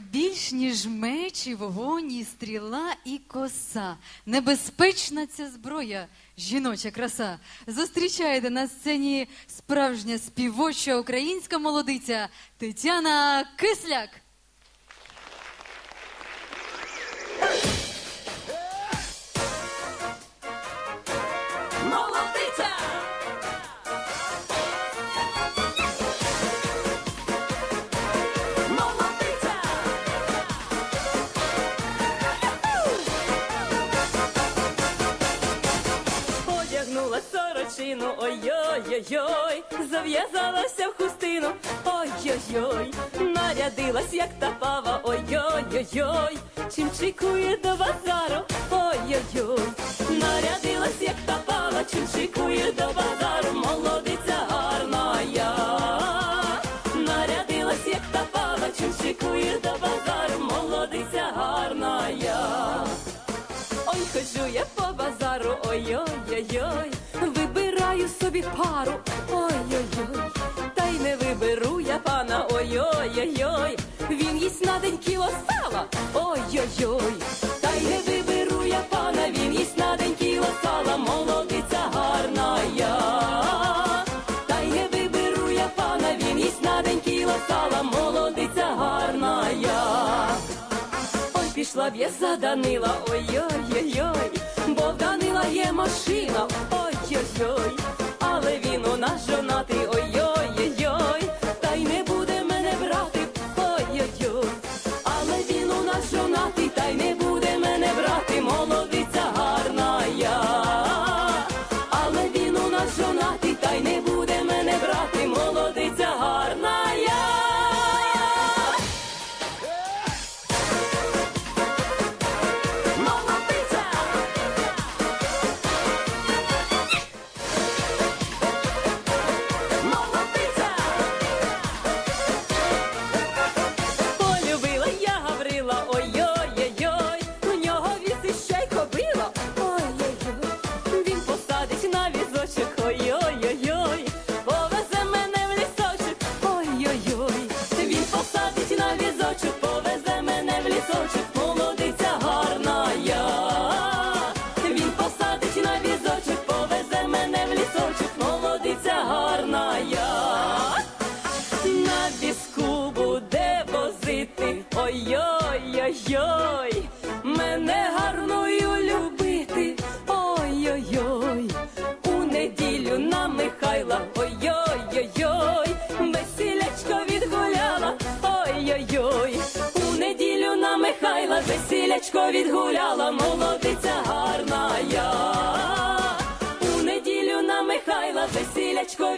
Більш ніж меч, і вогонь, і стріла, і коса. Небезпечна ця зброя, жіноча краса. Зустрічаєте на сцені справжня співоча українська молодиця Тетяна Кисляк. Молодиця! Одягнула ой-ой-ой, зав'язалася в хустину, ой-ой-ой, нарядилась, як та пава, ой-ой-ой, чим чекує до базару, ой-ой-ой, нарядилась, день кіло сала, ой-ой-ой, та й не виберу я пана, він їсть на день кіло сала, молодиця гарна я, та й не виберу я пана, він їсть на день кіло сала, молодиця гарна я. Ой, пішла б я за Данила, ой-ой-ой, весілячко відгуляла. Молодиця гарна я. У неділю на Михайла весілячко